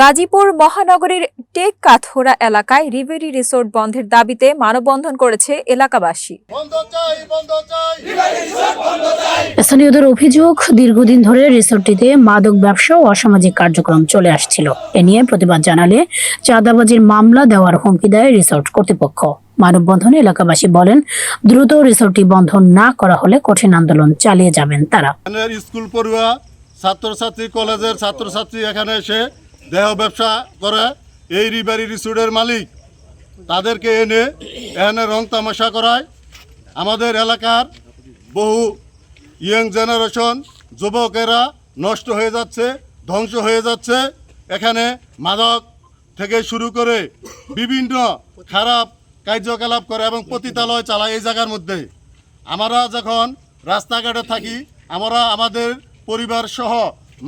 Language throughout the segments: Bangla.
গাজীপুর মহানগরীর টেক কাথোরা এলাকায় রিভেরি রিসোর্ট বন্ধের দাবিতে মানববন্ধন করেছে এলাকাবাসী। বন্ধ চাই বন্ধ চাই। স্থানীয়দের অভিযোগ দীর্ঘদিন ধরে রিসোর্টটিতে মাদক ব্যবসা ও অসামাজিক কার্যক্রম চলে আসছিল। এ নিয়ে প্রতিবাদ জানালে চাঁদাবাজির মামলা দেওয়ার হুমকি দেয় রিসোর্ট কর্তৃপক্ষ। মানববন্ধনে এলাকাবাসী বলেন দ্রুত রিসোর্টটি বন্ধ না করা হলে কঠিন আন্দোলন চালিয়ে যাবেন তারা। স্কুল পড়ুয়া ছাত্রছাত্রী কলেজের ছাত্রছাত্রী এখানে এসে দেহ ব্যবসা করে, এই রিবারি রিসুডের মালিক। তাদেরকে এনে এখানে রং তামাশা করায়। আমাদের এলাকার বহু ইয়ং জেনারেশন যুবকেরা নষ্ট হয়ে যাচ্ছে, ধ্বংস হয়ে যাচ্ছে। এখানে মাদক থেকে শুরু করে বিভিন্ন খারাপ কার্যকলাপ করে এবং পতিতালয় চালায় এই জায়গার মধ্যে। আমরা যখন রাস্তাঘাটে থাকি, আমরা আমাদের পরিবার সহ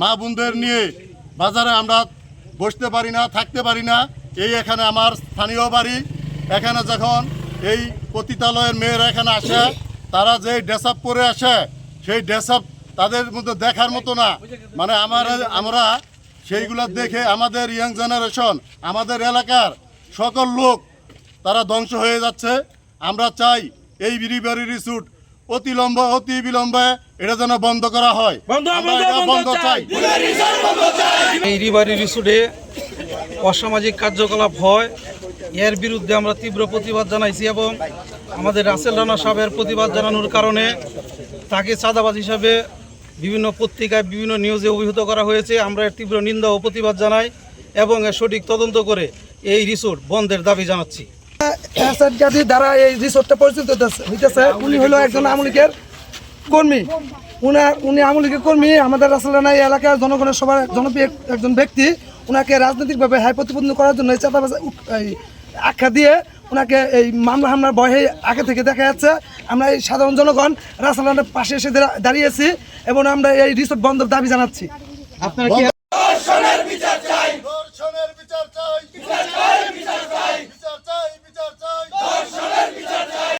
মা বোনদের নিয়ে বাজারে আমরা বসতে পারি না থাকতে পারি না। এই এখানে আমার স্থানীয় বাড়ি। এখানে যখন এই পতিতালয়ের মেয়েরা এখানে আসে তারা যে ড্রেস আপ পরে আসে সেই ড্রেস আপ তাদের মধ্যে দেখার মতো না। মানে আমার আমরা সেইগুলো দেখে আমাদের ইয়াং জেনারেশন আমাদের এলাকার সকল লোক তারা ধ্বংস হয়ে যাচ্ছে। আমরা চাই এই বিরিবারি রিসুট অতি লম্ব অতি বিলম্বে এটা যেন বন্ধ করা হয়। বন্ধ চাই। এই রিভারি রিসোর্টে অসামাজিক কার্যকলাপ হয়। এর বিরুদ্ধে আমরা তীব্র প্রতিবাদ জানাইছি এবং আমাদের রাসেল রানা সাহেবের প্রতিবাদ জানানোর কারণে তাকে চাঁদাবাজ হিসাবে বিভিন্ন পত্রিকায়, বিভিন্ন নিউজে অভিহিত করা হয়েছে। আমরা এর তীব্র নিন্দা ও প্রতিবাদ জানাই এবং এর সঠিক তদন্ত করে এই রিসোর্ট বন্ধের দাবি জানাচ্ছি। দ্বারা এই রিসোর্টটা পরিচিত হইতেছে। উনি হলো একজন আমলিকের কর্মী। উনার উনি আমলিকের কর্মী, আমাদের রাসেলানা এই এলাকার জনগণের সবার জনপ্রিয় একজন ব্যক্তি। ওনাকে রাজনৈতিকভাবে হাই প্রতিপন্ন করার জন্য এই আখ্যা দিয়ে ওনাকে এই মামলা হামলার ভয়ে আগে থেকে দেখা যাচ্ছে। আমরা এই সাধারণ জনগণ রাসেলানার পাশে এসে দাঁড়া- দাঁড়িয়েছি এবং আমরা এই রিসোর্ট বন্ধের দাবি জানাচ্ছি। আপনারা